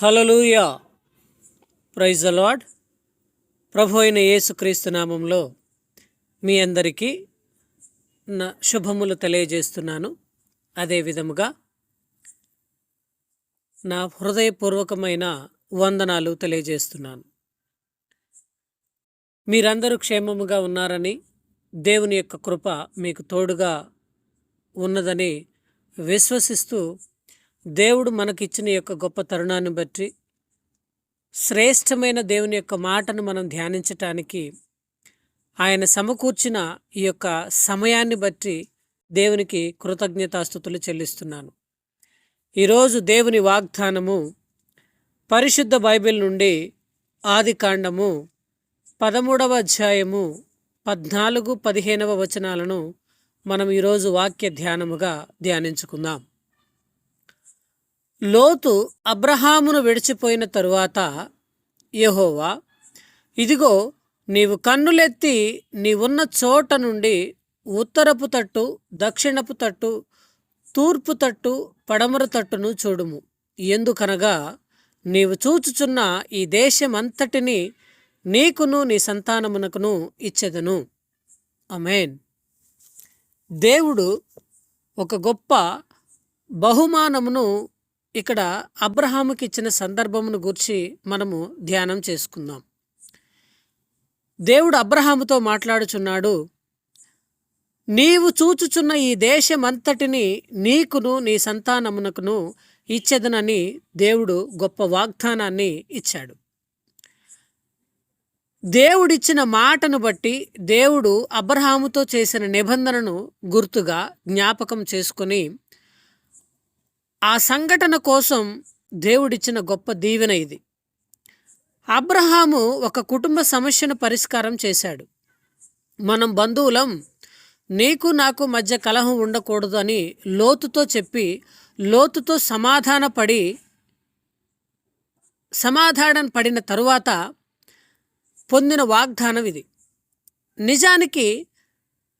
హలలుయా praise అలాడ్ ప్రభు అయిన యేసుక్రీస్తు నామంలో మీ అందరికీ నా శుభములు తెలియజేస్తున్నాను. అదే విధముగా నా హృదయపూర్వకమైన వందనాలు తెలియజేస్తున్నాను. మీరందరూ క్షేమముగా ఉన్నారని దేవుని యొక్క కృప మీకు తోడుగా ఉన్నదని విశ్వసిస్తూ దేవుడు మనకిచ్చిన యొక్క గొప్ప తరుణాన్ని బట్టి శ్రేష్టమైన దేవుని యొక్క మాటను మనం ధ్యానించటానికి ఆయన సమకూర్చిన ఈ యొక్క సమయాన్ని బట్టి దేవునికి కృతజ్ఞతాస్థుతులు చెల్లిస్తున్నాను. ఈరోజు దేవుని వాగ్దానము పరిశుద్ధ బైబిల్ నుండి ఆది కాండము పదమూడవ అధ్యాయము పద్నాలుగు పదిహేనవ వచనాలను మనం ఈరోజు వాక్య ధ్యానముగా ధ్యానించుకుందాం. లోతు అబ్రహామును విడిచిపోయిన తరువాత యెహోవా ఇదిగో నీవు కన్నులెత్తి నీవున్న చోట నుండి ఉత్తరపు తట్టు దక్షిణపు తట్టు తూర్పు తట్టు పడమర తట్టును చూడుము. ఎందుకనగా నీవు చూచుచున్న ఈ దేశమంతటిని నీకును నీ సంతానమునకును ఇచ్చెదను. అమేన్ దేవుడు ఒక గొప్ప బహుమానమును ఇక్కడ అబ్రహాముకి ఇచ్చిన సందర్భమును గురించి మనము ధ్యానం చేసుకుందాం. దేవుడు అబ్రహాముతో మాట్లాడుచున్నాడు నీవు చూచుచున్న ఈ దేశమంతటిని నీకును నీ సంతానమునకును ఇచ్చేదనని దేవుడు గొప్ప వాగ్దానాన్ని ఇచ్చాడు. దేవుడిచ్చిన మాటను బట్టి దేవుడు అబ్రహాముతో చేసిన నిబంధనను గుర్తుగా జ్ఞాపకం చేసుకొని ఆ సంఘటన కోసం దేవుడిచ్చిన గొప్ప దీవెన ఇది. అబ్రహాము ఒక కుటుంబ సమస్యను పరిష్కారం చేశాడు. మనం బంధువులం నీకు నాకు మధ్య కలహం ఉండకూడదు అని లోతుతో చెప్పి లోతుతో సమాధానపడి సమాధానం పడిన తరువాత పొందిన వాగ్దానం ఇది. నిజానికి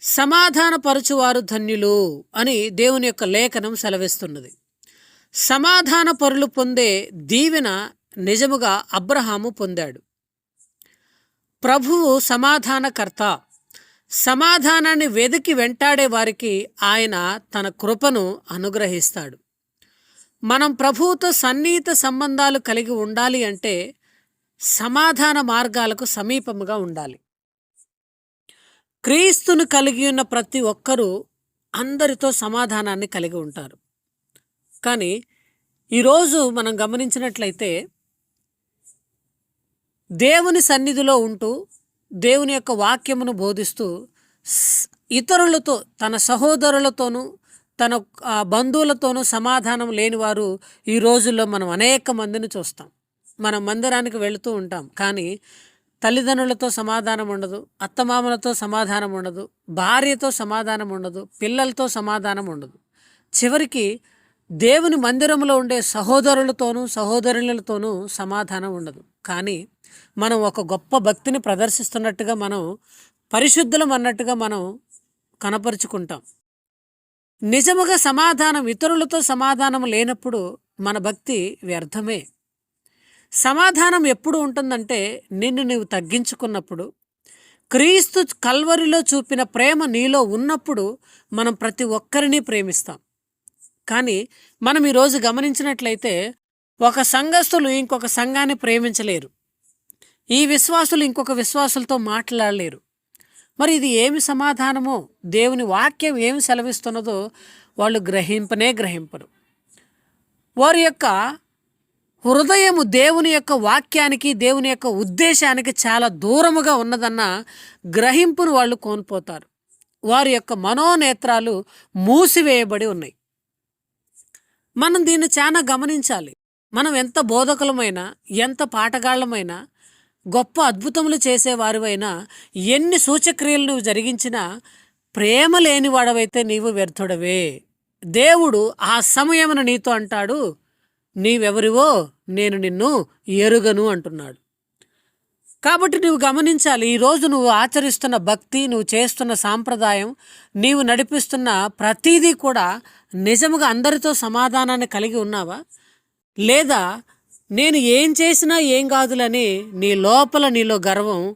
సమాధానపరచువారు ధన్యులు అని దేవుని యొక్క లేఖనం సెలవిస్తున్నది. సమాధాన పరులు పొందే దీవెన నిజముగా అబ్రహాము పొందాడు. ప్రభువు సమాధానకర్త. సమాధానాన్ని వెతికి వెంటాడే వారికి ఆయన తన కృపను అనుగ్రహిస్తాడు. మనం ప్రభువుతో సన్నిహిత సంబంధాలు కలిగి ఉండాలి అంటే సమాధాన మార్గాలకు సమీపముగా ఉండాలి. క్రీస్తును కలిగి ఉన్న ప్రతి ఒక్కరూ అందరితో సమాధానాన్ని కలిగి ఉంటారు. కానీ ఈరోజు మనం గమనించినట్లయితే దేవుని సన్నిధిలో ఉంటూ దేవుని యొక్క వాక్యమును బోధిస్తూ ఇతరులతో తన సహోదరులతోనూ తన బంధువులతోనూ సమాధానం లేని వారు ఈ రోజుల్లో మనం అనేక మందిని చూస్తాం. మనం మందిరానికి వెళుతూ ఉంటాం. కానీ తల్లిదండ్రులతో సమాధానం ఉండదు అత్తమామలతో సమాధానం ఉండదు భార్యతో సమాధానం ఉండదు పిల్లలతో సమాధానం ఉండదు. చివరికి దేవుని మందిరంలో ఉండే సహోదరులతోనూ సహోదరులతోనూ సమాధానం ఉండదు. కానీ మనం ఒక గొప్ప భక్తిని ప్రదర్శిస్తున్నట్టుగా మనం పరిశుద్ధులం అన్నట్టుగా మనం కనపరుచుకుంటాం. నిజముగా సమాధానం ఇతరులతో సమాధానం లేనప్పుడు మన భక్తి వ్యర్థమే. సమాధానం ఎప్పుడు ఉంటుందంటే నిన్ను నీవు తగ్గించుకున్నప్పుడు క్రీస్తు కల్వరిలో చూపిన ప్రేమ నీలో ఉన్నప్పుడు మనం ప్రతి ఒక్కరిని ప్రేమిస్తాం. కానీ మనం ఈరోజు గమనించినట్లయితే ఒక సంఘస్థులు ఇంకొక సంఘాన్ని ప్రేమించలేరు. ఈ విశ్వాసులు ఇంకొక విశ్వాసులతో మాట్లాడలేరు. మరి ఇది ఏమి సమాధానమో దేవుని వాక్యం ఏమి సెలవిస్తున్నదో వాళ్ళు గ్రహింపనే గ్రహింపరు. వారి యొక్క హృదయము దేవుని యొక్క వాక్యానికి దేవుని యొక్క ఉద్దేశానికి చాలా దూరముగా ఉన్నదన్న గ్రహింపును వాళ్ళు కోల్పోతారు. వారి యొక్క మనోనేత్రాలు మూసివేయబడి ఉన్నాయి. మనం దీన్ని చాలా గమనించాలి. మనం ఎంత బోధకులమైనా ఎంత పాటగాళ్ళమైనా గొప్ప అద్భుతములు చేసేవారివైనా ఎన్ని సూచక్రియలు నువ్వు జరిగించినా ప్రేమ లేనివాడవైతే నీవు వ్యర్థుడవే. దేవుడు ఆ సమయమున నీతో అంటాడు నీవెవరివో నేను నిన్ను ఎరుగను అంటున్నాడు. కాబట్టి నువ్వు గమనించాలి ఈరోజు నువ్వు ఆచరిస్తున్న భక్తి నువ్వు చేస్తున్న సాంప్రదాయం నీవు నడిపిస్తున్న ప్రతిదీ కూడా నిజముగా అందరితో సమాధానాన్ని కలిగి ఉన్నావా? లేదా నేను ఏం చేసినా ఏం కాదులని నీ లోపల నీలో గర్వం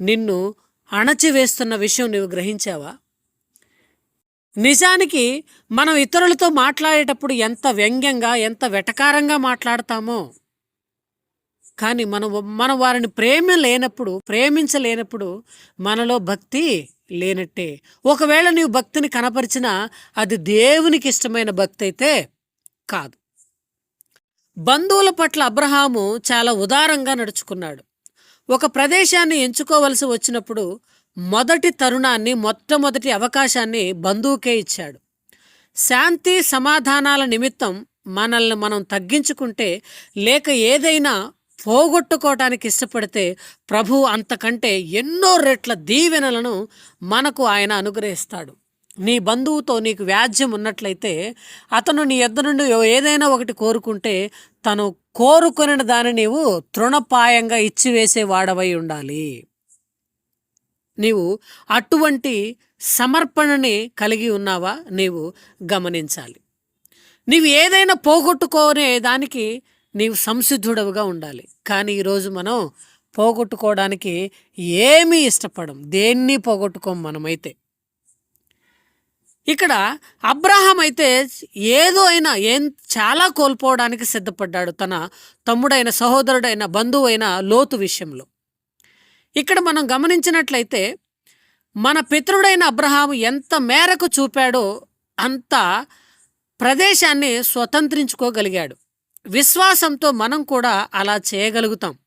నిన్ను అణచివేస్తున్న విషయం నువ్వు గ్రహించావా? నిజానికి మనం ఇతరులతో మాట్లాడేటప్పుడు ఎంత వ్యంగ్యంగా ఎంత వెటకారంగా మాట్లాడతామో కానీ మనం మనం వారిని ప్రేమ లేనప్పుడు ప్రేమించలేనప్పుడు మనలో భక్తి లేనట్టే. ఒకవేళ నీవు భక్తిని కనపరిచినా అది దేవునికి ఇష్టమైన భక్తి అయితే కాదు. బంధువుల పట్ల అబ్రహాము చాలా ఉదారంగా నడుచుకున్నాడు. ఒక ప్రదేశాన్ని ఎంచుకోవలసి వచ్చినప్పుడు మొదటి తరుణాన్ని మొట్టమొదటి అవకాశాన్ని బంధువుకే ఇచ్చాడు. శాంతి సమాధానాల నిమిత్తం మనల్ని మనం తగ్గించుకుంటే లేక ఏదైనా పోగొట్టుకోవటానికి ఇష్టపడితే ప్రభు అంతకంటే ఎన్నో రెట్ల దీవెనలను మనకు ఆయన అనుగ్రహిస్తాడు. నీ బంధువుతో నీకు వ్యాజ్యం ఉన్నట్లయితే అతను నీ ఎద్ద నుండి ఏదైనా ఒకటి కోరుకుంటే తను కోరుకుని దాన్ని నీవు తృణపాయంగా ఇచ్చివేసే వాడవై ఉండాలి. నీవు అటువంటి సమర్పణని కలిగి ఉన్నావా? నీవు గమనించాలి. నీవు ఏదైనా పోగొట్టుకోనే దానికి నీవు సంసిద్ధుడవుగా ఉండాలి. కానీ ఈరోజు మనం పోగొట్టుకోవడానికి ఏమీ ఇష్టపడం. దేన్ని పోగొట్టుకోం మనమైతే? ఇక్కడ అబ్రహాం అయితే ఏదో అయినా ఏం చాలా కోల్పోవడానికి సిద్ధపడ్డాడు తన తమ్ముడైన సహోదరుడైన బంధువు అయిన లోతు విషయంలో. ఇక్కడ మనం గమనించినట్లయితే మన పితరుడైన అబ్రహాం ఎంత మేరకు చూపాడో అంత ప్రదేశాన్ని స్వతంత్రించుకోగలిగాడు. విశ్వాసంతో మనం కూడా అలా చేయగలుగుతాం.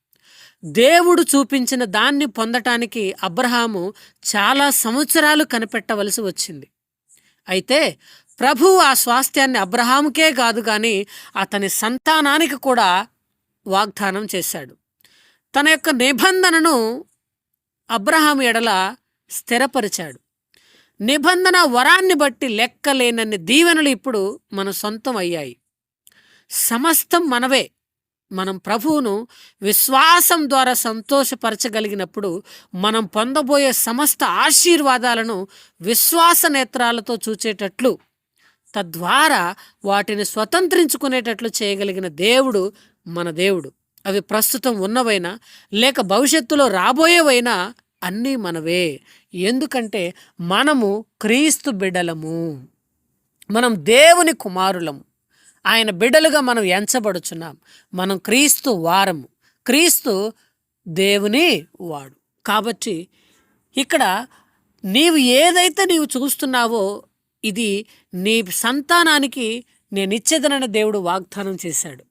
దేవుడు చూపించిన దాన్ని పొందటానికి అబ్రహాము చాలా సంవత్సరాలు కనిపెట్టవలసి వచ్చింది. అయితే ప్రభు ఆ స్వాస్థ్యాన్ని అబ్రహాముకే కాదు కానీ అతని సంతానానికి కూడా వాగ్దానం చేశాడు. తన యొక్క నిబంధనను అబ్రహాం ఎడల స్థిరపరిచాడు. నిబంధన వరాన్ని బట్టి లెక్కలేనన్ని దీవెనలు ఇప్పుడు మన సొంతం అయ్యాయి. సమస్తం మనవే. మనం ప్రభువును విశ్వాసం ద్వారా సంతోషపరచగలిగినప్పుడు మనం పొందబోయే సమస్త ఆశీర్వాదాలను విశ్వాస నేత్రాలతో చూచేటట్లు తద్వారా వాటిని స్వతంత్రించుకునేటట్లు చేయగలిగిన దేవుడు మన దేవుడు. అవి ప్రస్తుతం ఉన్నవైనా లేక భవిష్యత్తులో రాబోయేవైనా అన్నీ మనవే. ఎందుకంటే మనము క్రీస్తు బిడలము మనం దేవుని కుమారులము. ఆయన బిడలుగా మనం ఎంచబడుచున్నాం. మనం క్రీస్తు వారము. క్రీస్తు దేవుని వాడు. కాబట్టి ఇక్కడ నీవు ఏదైతే నీవు చూస్తున్నావో ఇది నీ సంతానానికి నేను ఇచ్చేదనని దేవుడు వాగ్దానం చేశాడు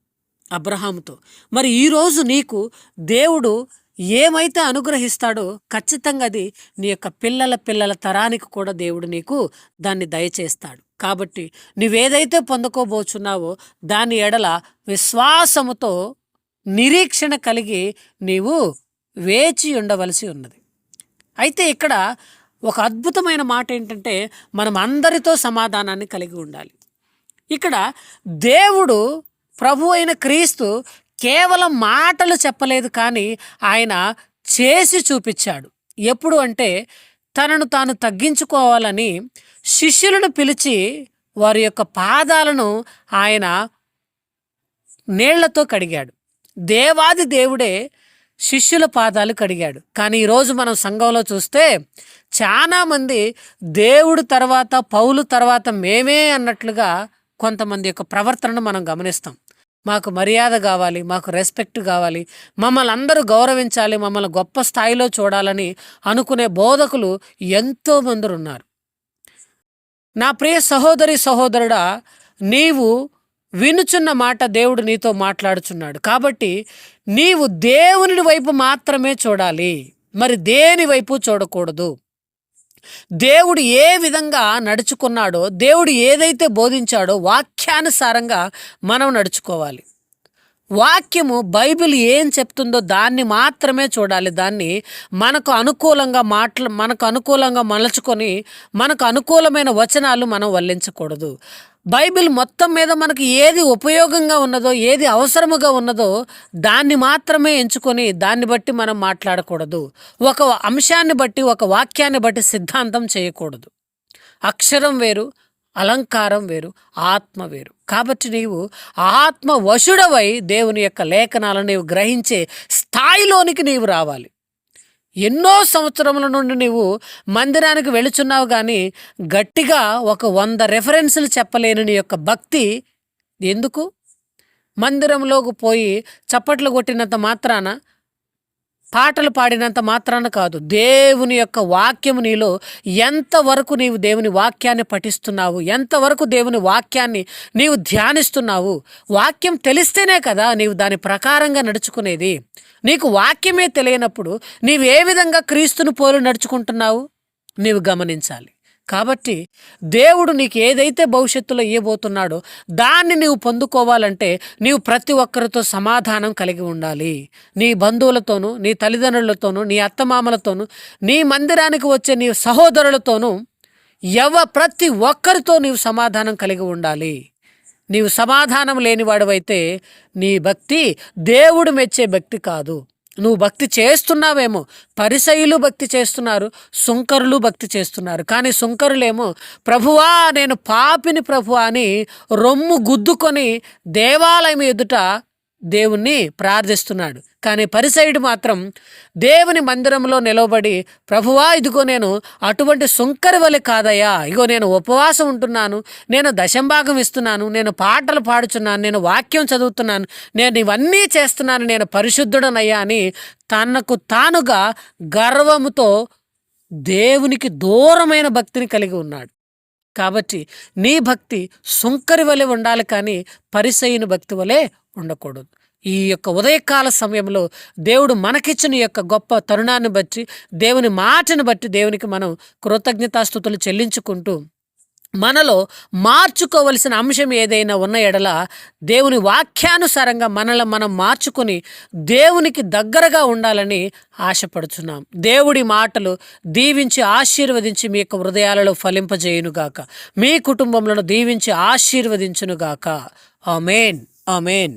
అబ్రహాముతో. మరి ఈరోజు నీకు దేవుడు ఏమైతే అనుగ్రహిస్తాడో ఖచ్చితంగా అది నీ యొక్క పిల్లల పిల్లల తరానికి కూడా దేవుడు నీకు దాన్ని దయచేస్తాడు. కాబట్టి నువ్వేదైతే పొందుకోబోచున్నావో దాని ఎడల విశ్వాసముతో నిరీక్షణ కలిగి నీవు వేచి ఉండవలసి ఉన్నది. అయితే ఇక్కడ ఒక అద్భుతమైన మాట ఏంటంటే మనం అందరితో సమాధానాన్ని కలిగి ఉండాలి. ఇక్కడ దేవుడు ప్రభు అయిన క్రీస్తు కేవలం మాటలు చెప్పలేదు కానీ ఆయన చేసి చూపించాడు. ఎప్పుడు అంటే తనను తాను తగ్గించుకోవాలని శిష్యులను పిలిచి వారి యొక్క పాదాలను ఆయన నీళ్ళతో కడిగాడు. దేవాది దేవుడే శిష్యుల పాదాలు కడిగాడు. కానీ ఈరోజు మనం సంఘంలో చూస్తే చాలామంది దేవుడు తర్వాత పౌలు తర్వాత మేమే అన్నట్లుగా కొంతమంది యొక్క ప్రవర్తనను మనం గమనిస్తాం. మాకు మర్యాద కావాలి మాకు రెస్పెక్ట్ కావాలి మమ్మల్ని అందరూ గౌరవించాలి మమ్మల్ని గొప్ప స్థాయిలో చూడాలని అనుకునే బోధకులు ఎంతోమంది ఉన్నారు. నా ప్రియ సహోదరి సహోదరుడా నీవు వినుచున్న మాట దేవుడు నీతో మాట్లాడుచున్నాడు. కాబట్టి నీవు దేవుని వైపు మాత్రమే చూడాలి. మరి దేని వైపు చూడకూడదు? దేవుడు ఏ విధంగా నడుచుకున్నాడో దేవుడు ఏదైతే బోధించాడో వాక్యానుసారంగా మనం నడుచుకోవాలి. వాక్యము బైబిల్ ఏం చెప్తుందో దాన్ని మాత్రమే చూడాలి. దాన్ని మనకు అనుకూలంగా మాట్ల మనకు అనుకూలంగా మలచుకొని మనకు అనుకూలమైన వచనాలు మనం వల్లించకూడదు. బైబిల్ మొత్తం మీద మనకి ఏది ఉపయోగంగా ఉన్నదో ఏది అవసరముగా ఉన్నదో దాన్ని మాత్రమే ఎంచుకొని దాన్ని బట్టి మనం మాట్లాడకూడదు. ఒక అంశాన్ని బట్టి ఒక వాక్యాన్ని బట్టి సిద్ధాంతం చేయకూడదు. అక్షరం వేరు అలంకారం వేరు ఆత్మ వేరు. కాబట్టి నీవు ఆత్మ వశుడవై దేవుని యొక్క లేఖనాలను నీవు గ్రహించే స్థాయిలోనికి నీవు రావాలి. ఎన్నో సంవత్సరముల నుండి నీవు మందిరానికి వెళుచున్నావు కానీ గట్టిగా ఒక వంద రెఫరెన్సులు చెప్పలేని నీ యొక్క భక్తి ఎందుకు? మందిరంలోకి పోయి చప్పట్లు కొట్టినంత మాత్రాన పాటలు పాడినంత మాత్రాన కాదు. దేవుని యొక్క వాక్యము నీలో ఎంతవరకు నీవు దేవుని వాక్యాన్ని పఠిస్తున్నావు ఎంతవరకు దేవుని వాక్యాన్ని నీవు ధ్యానిస్తున్నావు వాక్యం తెలిస్తేనే కదా నీవు దాని ప్రకారంగా నడుచుకునేది. నీకు వాక్యమే తెలియనప్పుడు నీవు ఏ విధంగా క్రీస్తును పోలు నడుచుకుంటున్నావు? నీవు గమనించాలి. కాబట్టి దేవుడు నీకు ఏదైతే భవిష్యత్తులో ఇవ్వబోతున్నాడో దాన్ని నీవు పొందుకోవాలంటే నీవు ప్రతి ఒక్కరితో సమాధానం కలిగి ఉండాలి. నీ బంధువులతోనూ నీ తల్లిదండ్రులతోనూ నీ అత్తమామలతోనూ నీ మందిరానికి వచ్చే నీ సహోదరులతోనూ ఎవ ప్రతి ఒక్కరితో నీవు సమాధానం కలిగి ఉండాలి. నీవు సమాధానం లేనివాడవైతే నీ భక్తి దేవుడు మెచ్చే భక్తి కాదు. నువ్వు భక్తి చేస్తున్నావేమో. పరిసయులు భక్తి చేస్తున్నారు సుంకరులు భక్తి చేస్తున్నారు. కానీ సుంకరులేమో ప్రభువా నేను పాపిని ప్రభువా అని రొమ్ము గుద్దుకొని దేవాలయం ఎదుట దేవుణ్ణి ప్రార్థిస్తున్నాడు. కానీ పరిసైడు మాత్రం దేవుని మందిరంలో నిలవబడి ప్రభువా ఇదిగో నేను అటువంటి సుంకరి వలె కాదయ్యా. ఇగో నేను ఉపవాసం ఉంటున్నాను. నేను దశంభాగం ఇస్తున్నాను. నేను పాటలు పాడుచున్నాను. నేను వాక్యం చదువుతున్నాను. నేను ఇవన్నీ చేస్తున్నాను. నేను పరిశుద్ధుడనయ్యా అని తనకు తానుగా గర్వముతో దేవునికి దూరమైన భక్తిని కలిగి ఉన్నాడు. కాబట్టి నీ భక్తి సుంకరి వలె ఉండాలి కానీ పరిసైన భక్తి వలె ఉండకూడదు. ఈ యొక్క ఉదయకాల సమయంలో దేవుడు మనకిచ్చిన యొక్క గొప్ప తరుణాన్ని బట్టి దేవుని మాటను బట్టి దేవునికి మనం కృతజ్ఞతాస్థుతులు చెల్లించుకుంటూ మనలో మార్చుకోవలసిన అంశం ఏదైనా ఉన్న ఎడల దేవుని వాక్యానుసారంగా మనల్ని మనం మార్చుకొని దేవునికి దగ్గరగా ఉండాలని ఆశపడుచున్నాం. దేవుడి మాటలు దీవించి ఆశీర్వదించి మీ యొక్క హృదయాలలో ఫలింపజేయునుగాక. మీ కుటుంబంలో దీవించి ఆశీర్వదించునుగాక. ఆమెన్. ఆమెన్